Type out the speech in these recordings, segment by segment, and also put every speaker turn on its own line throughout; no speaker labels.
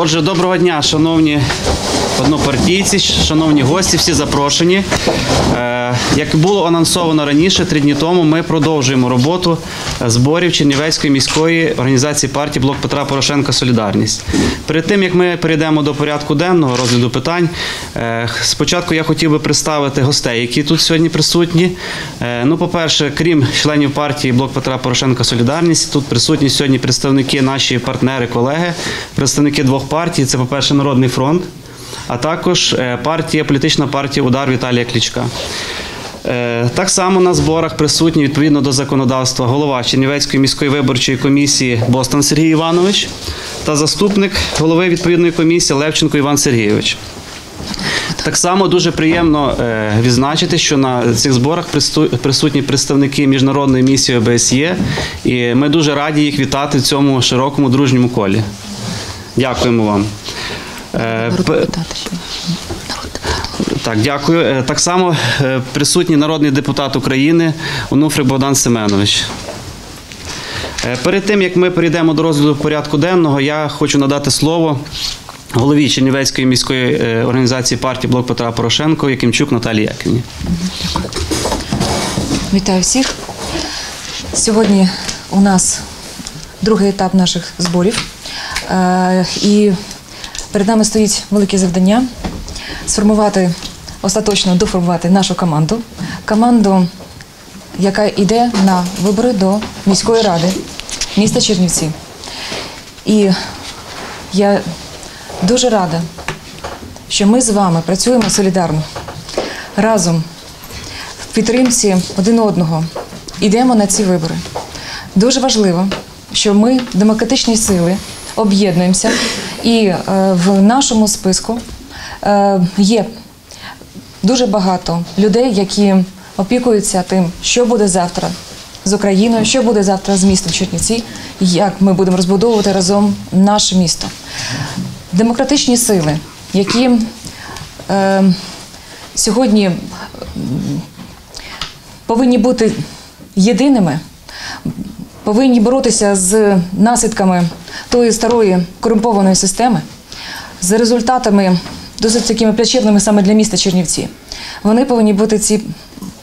Отже, доброго дня, шановні однопартійці, шановні гості, всі запрошені. Е, Як було анонсовано раніше, три дні тому, ми продовжуємо роботу зборів Чернівецької міської організації партії Блок Петра Порошенка Солідарність. Перед тим як ми перейдемо до порядку денного розгляду питань, е, спочатку я хотів би представити гостей, які тут сьогодні присутні. Е, Ну, по-перше, крім членів партії Блок Петра Порошенка Солідарність, тут присутні сьогодні представники наші партнери, колеги, представники двох партій. Це, по-перше, Народний фронт, а також е, партія, політична партія Удар Віталія Клічка. Е, Так само на зборах присутні відповідно до законодавства голова Чернівецької міської виборчої комісії Бостон Сергій Іванович та заступник голови відповідної комісії Левченко Іван Сергійович. Так само дуже приємно е, відзначити, що на цих зборах присутні представники міжнародної місії ОБСЄ, і ми дуже раді їх вітати в цьому широкому дружньому колі. Дякуємо вам. Е,
Народ
п-
ще. Народ
так, дякую. Е, Так само е, присутній народний депутат України Онуфрик Богдан Семенович. Перед тим як ми перейдемо до розгляду порядку денного, я хочу надати слово голові Чернівецької міської організації партії Блок Петра Порошенко Якимчук Наталії Яківні.
Вітаю всіх. Сьогодні у нас другий етап наших зборів. І перед нами стоїть велике завдання сформувати, остаточно доформувати нашу команду. Команду, яка йде на вибори до міської ради міста Чернівці. І я дуже рада, що ми з вами працюємо солідарно разом в підтримці один одного йдемо на ці вибори. Дуже важливо, що ми, демократичні сили, об'єднуємося, і е, в нашому списку е, є дуже багато людей, які опікуються тим, що буде завтра з Україною, що буде завтра з містом Чернівці, як ми будемо розбудовувати разом наше місто. Демократичні сили, які е, сьогодні повинні бути єдиними, повинні боротися з наслідками тої старої корумпованої системи, з результатами досить такими плачевними саме для міста Чернівці. Вони повинні бути ці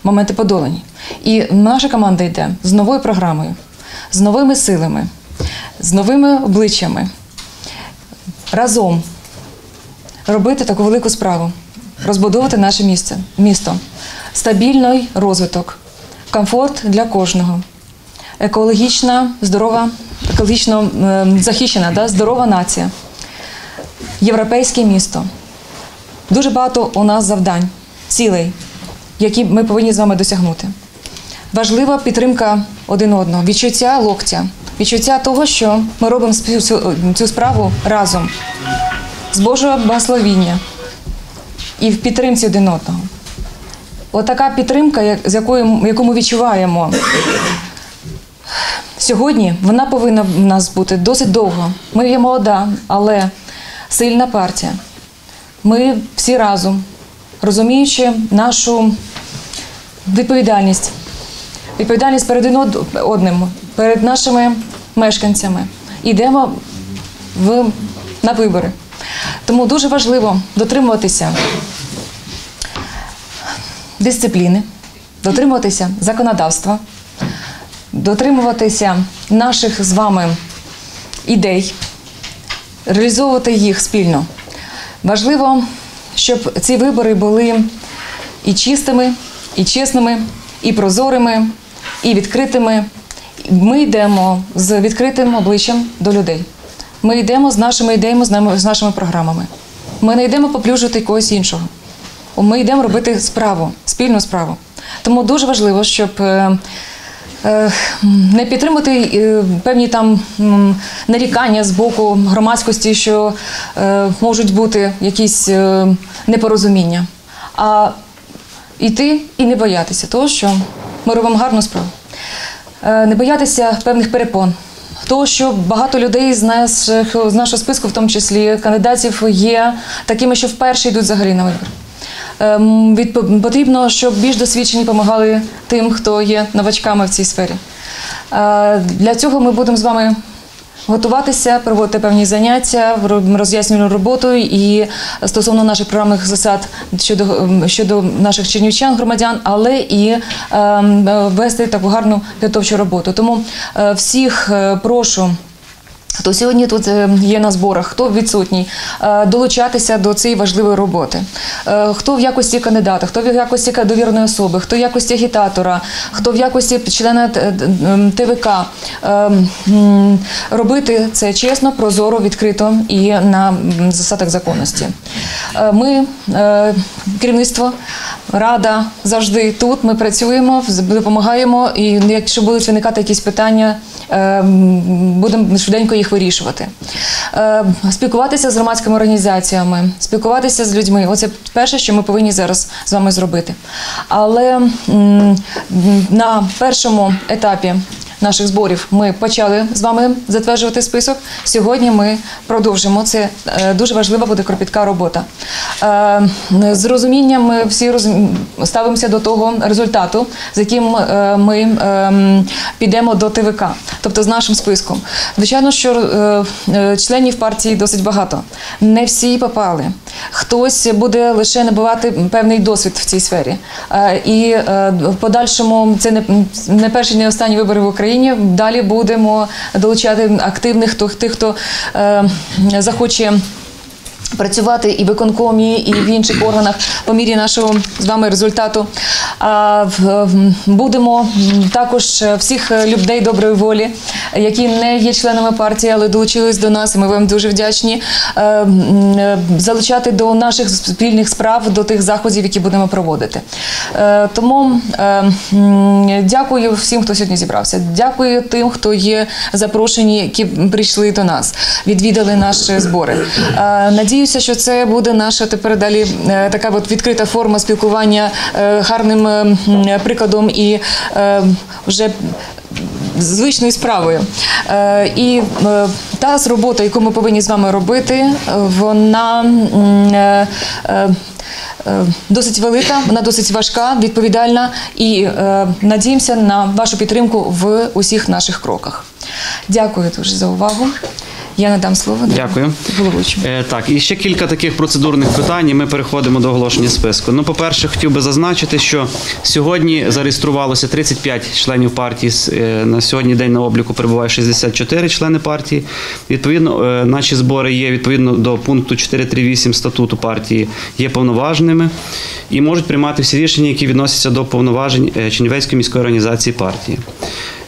моменти подолані. І наша команда йде з новою програмою, з новими силами, з новими обличчями. Разом робити таку велику справу, розбудовувати наше місце, місто, стабільний розвиток, комфорт для кожного, екологічна, здорова, екологічно е, захищена, да, здорова нація, європейське місто. Дуже багато у нас завдань, цілей, які ми повинні з вами досягнути. Важлива підтримка один одного, відчуття локтя, відчуття того, що ми робимо цю- справу разом з Божого благословіння і в підтримці один одного. Отака підтримка, яку ми відчуваємо сьогодні, вона повинна в нас бути досить довго. Ми є молода, але сильна партія. Ми всі разом, розуміючи нашу відповідальність, відповідальність перед одним, перед нашими мешканцями, йдемо в, на вибори. Тому дуже важливо дотримуватися дисципліни, дотримуватися законодавства, дотримуватися наших з вами ідей, реалізовувати їх спільно. Важливо, щоб ці вибори були і чистими, і чесними, і прозорими, і відкритими. Ми йдемо з відкритим обличчям до людей. Ми йдемо з нашими ідеями, з нашими програмами. Ми не йдемо поплюжити когось іншого. Ми йдемо робити справу, спільну справу. Тому дуже важливо, щоб е, не підтримати е, певні там нарікання з боку громадськості, що е, можуть бути якісь е, непорозуміння, а йти і не боятися того, що ми робимо гарну справу. Е, Не боятися певних перепон. Того, що багато людей з, наших, з нашого списку, в тому числі кандидатів, є такими, що вперше йдуть взагалі на вибори. Ем, Потрібно, щоб більш досвідчені допомагали тим, хто є новачками в цій сфері. Е, Для цього ми будемо з вами Готуватися, проводити певні заняття, ро- роз'яснювальну роботу і стосовно наших програмних засад щодо, ем, щодо наших чернівчан, громадян, але і е, вести таку гарну підготовчу роботу. Тому е, всіх е, прошу. Хто сьогодні тут е, є на зборах, хто відсутній, е, долучатися до цієї важливої роботи. Е, Хто в якості кандидата, хто в якості довірної особи, хто в якості агітатора, хто в якості члена ТВК. Робити це чесно, прозоро, відкрито і на засадах законності. Ми, керівництво, рада завжди тут. Ми працюємо, допомагаємо. І якщо будуть виникати якісь питання, е, будемо швиденько їх вирішувати. Е, Спілкуватися з громадськими організаціями, спілкуватися з людьми. Оце перше, що ми повинні зараз з вами зробити. Але на першому етапі наших зборів ми почали з вами затверджувати список. Сьогодні ми продовжимо. Це е, дуже важлива буде кропітка робота. Е, З розумінням ми всі ставимося до того результату, з яким е, ми ем, підемо до ТВК, тобто з нашим списком. Звичайно, що членів партії досить багато. Не всі попали. Хтось буде лише набувати певний досвід в цій сфері. Е, І е, в подальшому це не, перші, не останні вибори в Україні. Далі будемо долучати активних тих, хто е, захоче. Працювати і в виконкомі, і в інших органах по мірі нашого з вами результату. Будемо також всіх людей доброї волі, які не є членами партії, але долучились до нас. і Ми вам дуже вдячні. е, е, Залучати до наших спільних справ, до тих заходів, які будемо проводити. Е, Тому дякую всім, хто сьогодні зібрався. Дякую тим, хто є запрошені, які прийшли до нас, відвідали наші збори. Е, Надіюся, що це буде наша тепер далі е, така от відкрита форма спілкування е, гарним е, прикладом і вже звичною справою. І та робота, яку ми повинні з вами робити, вона. Досить велика, вона досить важка, відповідальна і надіємося на вашу підтримку в усіх наших кроках. Дякую дуже за увагу. Я надам слово
Дякую. Е, Так, і ще кілька таких процедурних питань. і Ми переходимо до оголошення списку. Ну, по-перше, хотів би зазначити, що сьогодні зареєструвалося 35 членів партії. Е, На сьогодні день на обліку перебуває 64 члени партії. Відповідно, е, наші збори є відповідно до пункту 438 статуту партії, є повноваженими і можуть приймати всі рішення, які відносяться до повноважень е, Чернівецької міської організації партії.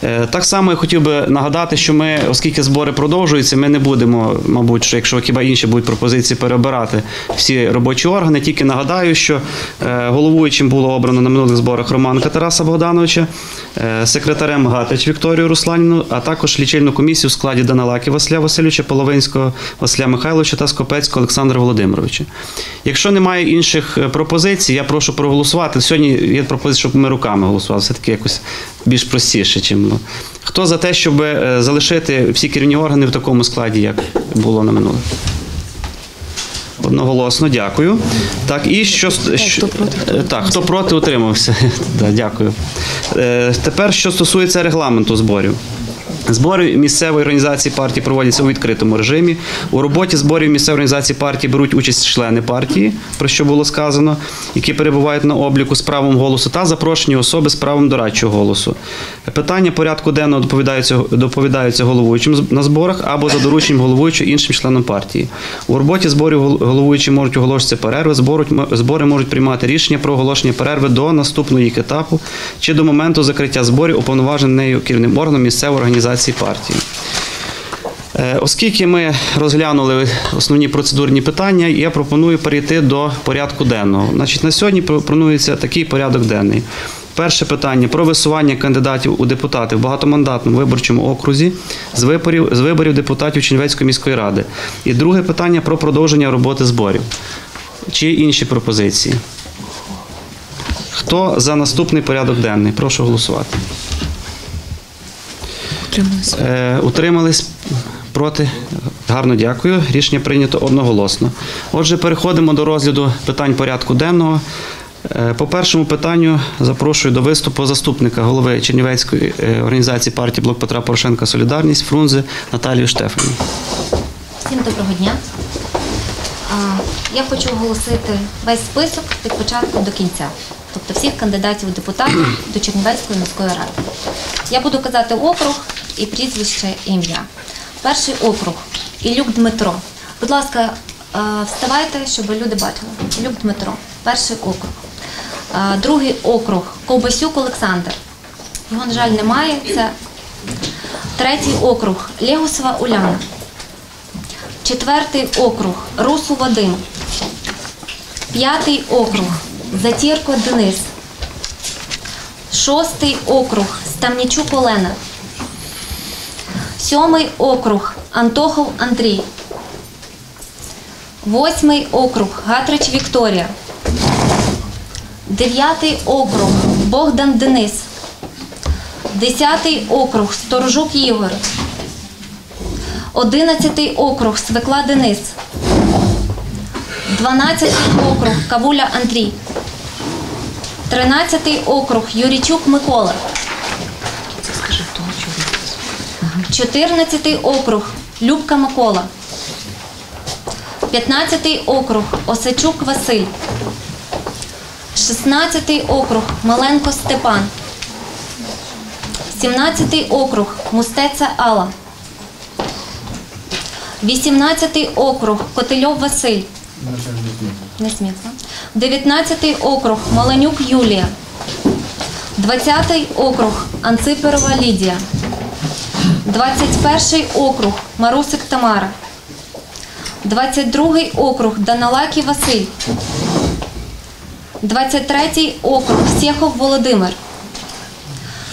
Е, Так само я хотів би нагадати, що ми, оскільки збори продовжуються, ми не будемо, мабуть, що якщо хіба інші будуть пропозиції переобирати всі робочі органи. Тільки нагадаю, що е, головуючим було обрано на минулих зборах Романка Тараса Богдановича, е, секретарем Гатич Вікторію Русланіну, а також лічильну комісію в складі Даналаки Василя Васильовича, Половинського Василя Михайловича та Скопецького Олександра Володимировича. Якщо немає інших е, пропозицій, я прошу проголосувати. Сьогодні є пропозиція, щоб ми руками голосували. Все-таки якось більш простіше, чим. ну. Хто за те, щоб залишити всі керівні органи в такому складі, як було на минуле. Одноголосно, дякую. Так, і що, що е, так, хто проти, утримався. Дякую. Е, Тепер, що стосується регламенту зборів. Збори місцевої організації партії проводяться у відкритому режимі. У роботі зборів місцевої організації партії беруть участь члени партії, про що було сказано, які перебувають на обліку з правом голосу, та запрошені особи з правом дорадчого голосу. Питання порядку денного доповідаються, доповідаються головуючим на зборах або за дорученням головуючого іншим членом партії. У роботі зборів головуючі можуть оголошуватися перерви. Збори можуть приймати рішення про оголошення перерви до наступного їх етапу чи до моменту закриття зборів уповноваженим нею керівним органом місцевої організації партії. Е, Оскільки ми розглянули основні процедурні питання, я пропоную перейти до порядку денного. Значить, на сьогодні пропонується такий порядок денний. Перше питання про висування кандидатів у депутати в багатомандатному виборчому окрузі з виборів, з виборів депутатів Чернівецької міської ради. І друге питання про продовження роботи зборів. Чи інші пропозиції? Хто за наступний порядок денний? Прошу голосувати.
Утримуюся.
Е, утримались проти. Гарно дякую. Рішення прийнято одноголосно. Отже, переходимо до розгляду питань порядку денного. Е, По першому питанню запрошую до виступу заступника голови Чернівецької е, організації партії Блок Петра Порошенка Солідарність Фрунзе Наталію Штефані.
Всім доброго дня. Я хочу оголосити весь список від початку до кінця, тобто всіх кандидатів у депутати до Чернівецької міської ради. Я буду казати округ і прізвище ім'я. Перший округ Ілюк Дмитро. Будь ласка, е, вставайте, щоб люди бачили. Ілюк Дмитро, перший округ. Другий округ Ковбасюк Олександр. Його, на жаль, немає. Це третій округ Легусова Уляна. Четвертий округ Русу Вадим. П'ятий округ Затірко Денис. Шостий округ Стамнічук Олена. Сьомий округ Антохов Андрій. Восьмий округ Гатрич Вікторія. Дев'ятий округ Богдан Денис. Десятий округ Сторожук Ігор. Одинадцятий округ Свекла Денис. Дванадцятий округ Кавуля Андрій. Тринадцятий округ Юрічук Микола. Чотирнадцятий округ Любка Микола. П'ятнадцятий округ Осачук Василь. Шістнадцятий округ Маленко Степан. Сімнадцятий округ Мустеця Алла. 18 округ Котельов Василь. Не смітно. 19 округ Маленюк Юлія. 20 округ Анциперова Лідія. 21 округ Марусик Тамара. 22 округ Даналакі Василь. 23 округ Сєхов Володимир.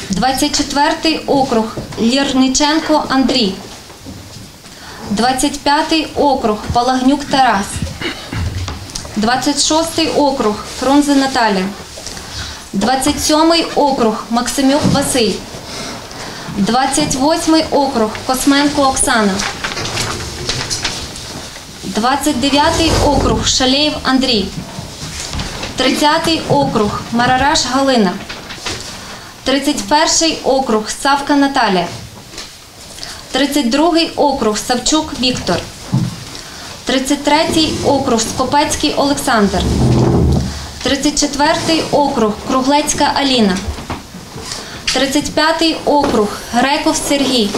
24 округ Лірниченко Андрій. 25 округ Палагнюк Тарас. 26 округ Фрунзе Наталя. 27 округ Максимюк Василь. 28 округ Косменко Оксана. 29 округ Шалєєв Андрій. 30 округ Марараш Галина. 31 округ Савка Наталія. 32 округ Савчук Віктор. 33 округ Скопецький Олександр. 34 округ Круглецька Аліна. 35 округ Греков Сергій.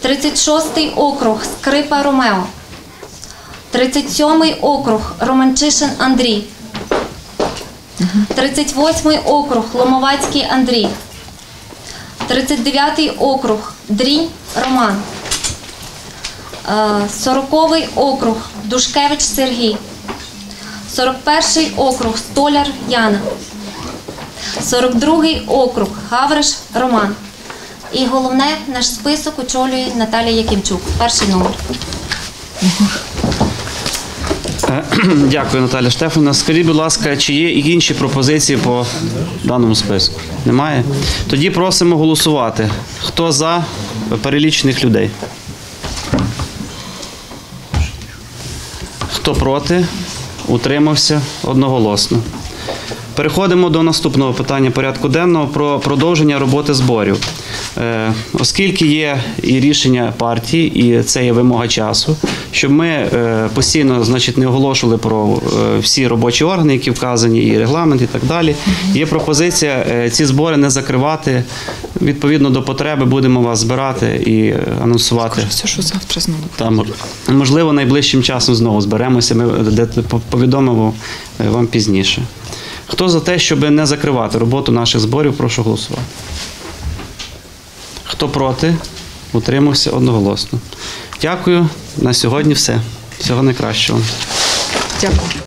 36 округ Скрипа Ромео. 37 округ Романчишин Андрій. 38 округ Ломовацький Андрій. 39 округ Дрінь Роман. Е, 40 округ Душкевич Сергій. 41 округ Столяр Яна. 42 округ Гавриш Роман. І головне, наш список очолює Наталія Якимчук. Перший номер.
Е, Дякую, Наталя Штефанівна. Скажіть, будь ласка, чи є інші пропозиції по даному списку? Немає? Тоді просимо голосувати. Хто за перелічених людей? Хто проти? Утримався одноголосно. Переходимо до наступного питання порядку денного про продовження роботи зборів. Е, Оскільки є і рішення партії, і це є вимога часу, щоб ми е, постійно значить, не оголошували про е, всі робочі органи, які вказані, і регламент, і так далі. Є пропозиція ці збори не закривати. Відповідно до потреби будемо вас збирати і анонсувати.
Все, що завтра знову.
Там можливо найближчим часом знову зберемося. Ми повідомимо вам пізніше. Хто за те, щоб не закривати роботу наших зборів, прошу голосувати. Хто проти? Утримався одноголосно. Дякую. На сьогодні все. Всього найкращого.
Дякую.